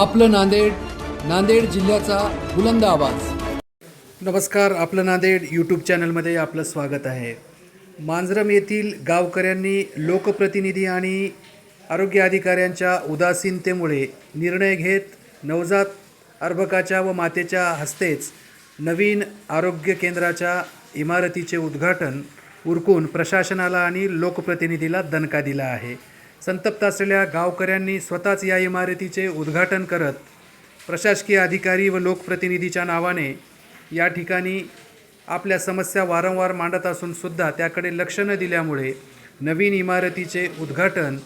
आपलं नांदेड नांदेड जिल्ह्याचा बुलंद आवाज. नमस्कार आपलं नांदेड यूट्यूब चॅनलमध्ये आपलं स्वागत आहे. मांजरम येथील गावकऱ्यांनी लोकप्रतिनिधी आणि आरोग्य अधिकाऱ्यांच्या उदासीनतेमुळे निर्णय घेत नवजात अर्भकाच्या व मातेच्या हस्तेच नवीन आरोग्य केंद्राच्या इमारतीचे उद्घाटन उरकून प्रशासनाला आणि लोकप्रतिनिधीला दणका दिला आहे. संतप्त असलेल्या गावकऱ्यांनी स्वतःच या इमारतीचे उद्घाटन करत प्रशासकीय अधिकारी व लोकप्रतिनिधीच्या नावाने या ठिकाणी आपल्या समस्या वारंवार मांडत असून सुद्धा त्याकडे लक्ष न दिल्यामुळे नवीन इमारतीचे उद्घाटन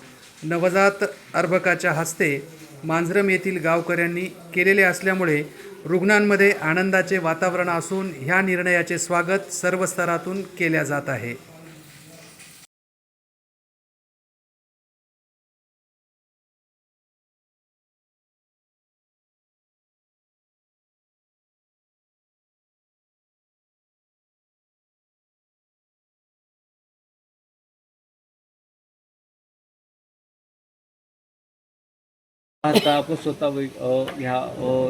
नवजात अर्भकाच्या हस्ते मांजरम येथील गावकऱ्यांनी केलेले असल्यामुळे रुग्णांमध्ये आनंदाचे वातावरण असून ह्या निर्णयाचे स्वागत सर्व स्तरातून केल्या जात आहे. आता आपण स्वतः ह्या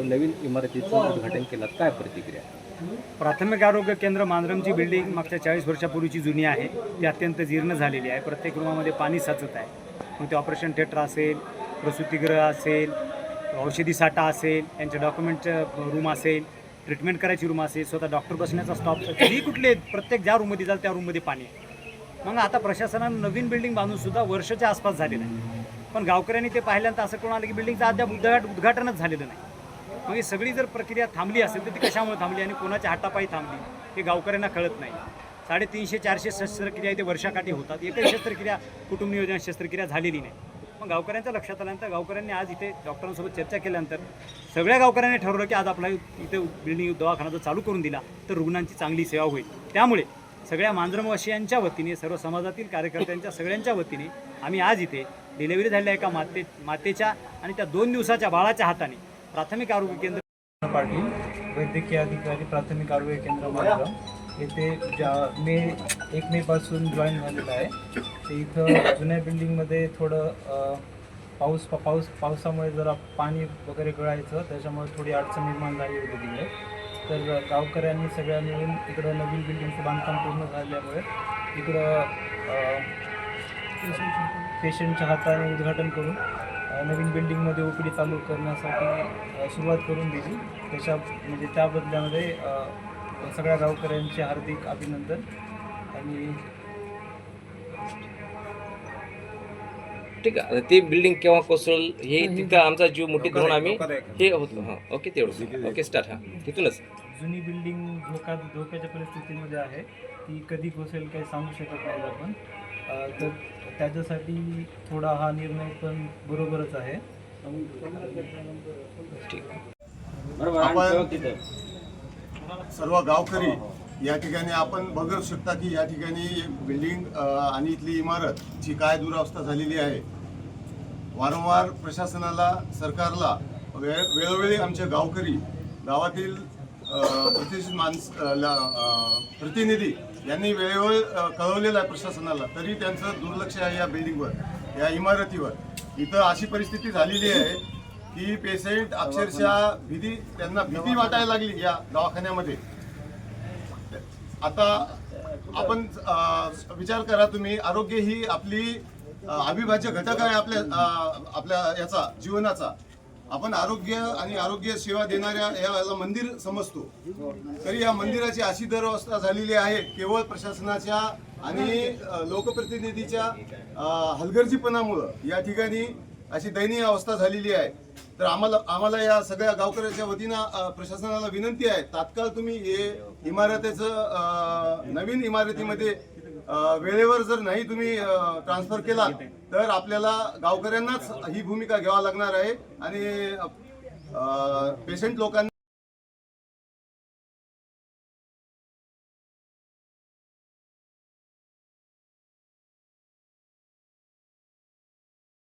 नवीन इमारतीचं उद्घाटन केलं काय प्रतिक्रिया? प्राथमिक आरोग्य केंद्र मांजरमची बिल्डिंग मागच्या चाळीस वर्षापूर्वीची जुनी आहे. ती अत्यंत जीर्ण झालेली आहे. प्रत्येक रूमामध्ये पाणी साचत आहे. मग ते ऑपरेशन थिएटर असेल प्रसूतिगृह असेल औषधी साठा असेल यांच्या डॉक्युमेंटचं रूम असेल ट्रीटमेंट करायची रूम असेल स्वतः डॉक्टर बसण्याचा स्टॉप कधी कुठले प्रत्येक ज्या रूममध्ये जाल त्या रूममध्ये पाणी आहे. मग आता प्रशासनानं नवीन बिल्डिंग बांधून सुद्धा वर्षाच्या आसपास झालेलं आहे. पण गावकऱ्यांनी ते पाहिल्यानंतर असं करून आलं की बिल्डिंगचं अद्याप उद्घाट उद्घाटनच झालेलं नाही. मग ही सगळी जर प्रक्रिया थांबली असेल तर ती कशामुळे थांबली आणि कोणाच्या हातापायी थांबली हे गावकऱ्यांना कळत नाही. साडेतीनशे चारशे शस्त्रक्रिया इथे वर्षाकाठी होतात. एकही शस्त्रक्रिया कुटुंब नियोजन शस्त्रक्रिया झालेली नाही. मग गावकऱ्यांच्या लक्षात आल्यानंतर गावकऱ्यांनी आज इथे डॉक्टरांसोबत चर्चा केल्यानंतर सगळ्या गावकऱ्यांनी ठरवलं की आज आपला इथे बिल्डिंग दवाखाना जर चालू करून दिला तर रुग्णांची चांगली सेवा होईल. त्यामुळे सगळ्या मांजरमवासियांच्या वतीने सर्व समाजातील कार्यकर्त्यांच्या सगळ्यांच्या वतीने आम्ही आज इथे डिलेव्हरी झालेल्या एका माते मातेच्या आणि त्या दोन दिवसाच्या बाळाच्या हाताने प्राथमिक आरोग्य केंद्र पाटील वैद्यकीय अधिकारी प्राथमिक आरोग्य केंद्र मालगाव येथे ज्या मे एक मेपासून जॉईन झालेलं आहे. ते इथं जुन्या बिल्डिंगमध्ये थोडं पाऊस पाऊस पाऊस पावसामुळे जरा पाणी वगैरे गळायचं. त्याच्यामुळे थोडी अडचण निर्माण झाली होती तिकडे तर गावकऱ्यांनी सगळ्या मिळून इकडं नवीन बिल्डिंगचं बांधकाम पूर्ण झाल्यामुळे इकडं पेशंटच्या हाताने उद्घाटन करून नवीन बिल्डिंगमध्ये ओ पी डी चालू करण्यासाठी सुरुवात करून दिली. त्याच्या म्हणजे त्या बदल्यामध्ये सगळ्या गावकऱ्यांचे हार्दिक अभिनंदन आणि ठीक आहे. ती बिल्डिंग केव्हा कोसळल हे तिथं आमचा जीव मुठीत धरून आम्ही हे होतो. हां ओके तेवढं ओके स्टार्ट हां. तिथूनच. जुनी बिल्डिंग धोका धोक्याच्या परिस्थितीमध्ये आहे. ती कधी कोसेल काही सांगू शकत नाही आपण. तर त्याच्यासाठी थोडा हा निर्णय पण बरोबरच आहे. आपण सर्व गावकरी या ठिकाणी आपण बघू शकता की या ठिकाणी बिल्डिंग आणि इथली इमारत ची काय दुरावस्था झालेली आहे. वारंवार प्रशासनाला सरकारला वेळ वेळोवेळी आमचे गावकरी गावातील प्रतिनिधी यांनी वेळेवर कळवलेलं आहे प्रशासनाला. तरी त्यांचं दुर्लक्ष आहे या बिल्डिंगवर या इमारतीवर. इथं अशी परिस्थिती झालेली आहे की पेशंट अक्षरशः भीती त्यांना भीती वाटायला लागली या दवाखान्यामध्ये. आता आपण विचार करा तुम्ही आरोग्य ही आपली अविभाज्य घटक आहे आपल्या आपल्या याचा जीवनाचा. आपण आरोग्य आणि आरोग्य सेवा देणाऱ्या याला मंदिर समजतो. तरी या मंदिराची अशी दुरवस्था झालेली आहे केवळ प्रशासनाच्या आणि लोकप्रतिनिधीच्या हलगर्जीपणामुळं या ठिकाणी अशी दयनीय अवस्था झालेली आहे. तर आम्हाला आम्हाला या सगळ्या गावकऱ्याच्या वतीनं प्रशासनाला विनंती आहे तात्काळ तुम्ही हे इमारतीचं नवीन इमारतीमध्ये वेळेवर जर नाही तुम्ही ट्रान्सफर केला तर आपल्याला गावकऱ्यांनाच ही भूमिका घ्यावा लागणार आहे. आणि पेशंट लोकांना